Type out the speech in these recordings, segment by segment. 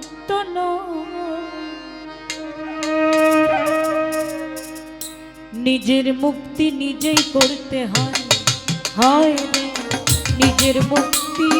মুক্ত নিজের মুক্তি নিজেই করতে হয়। হয় নিজের মুক্তি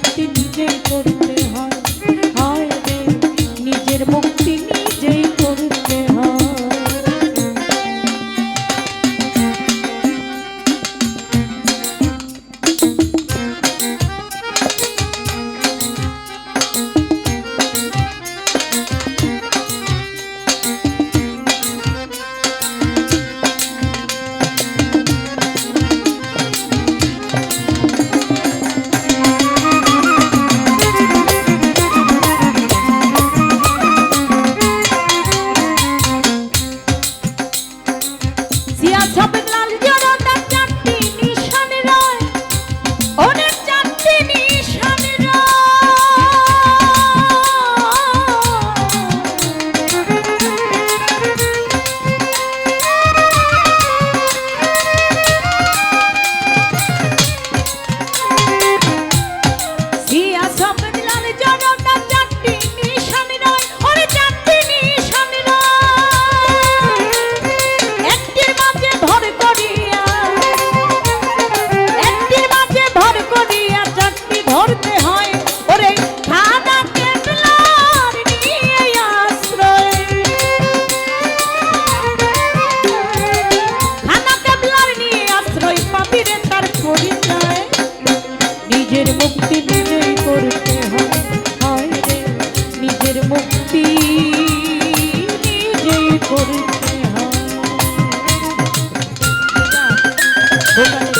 சொல்றாங்க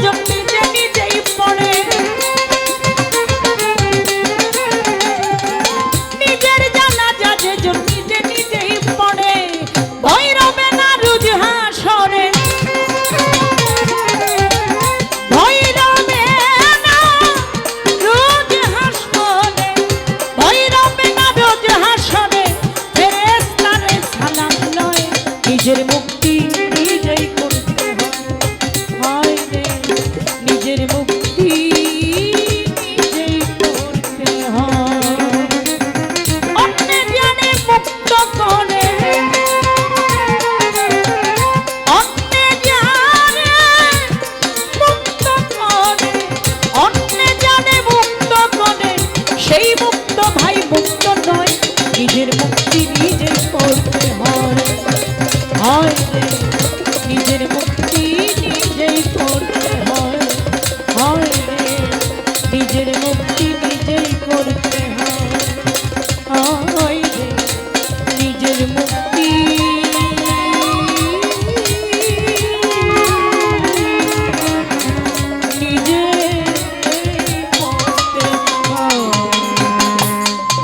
you নিজের মুক্তি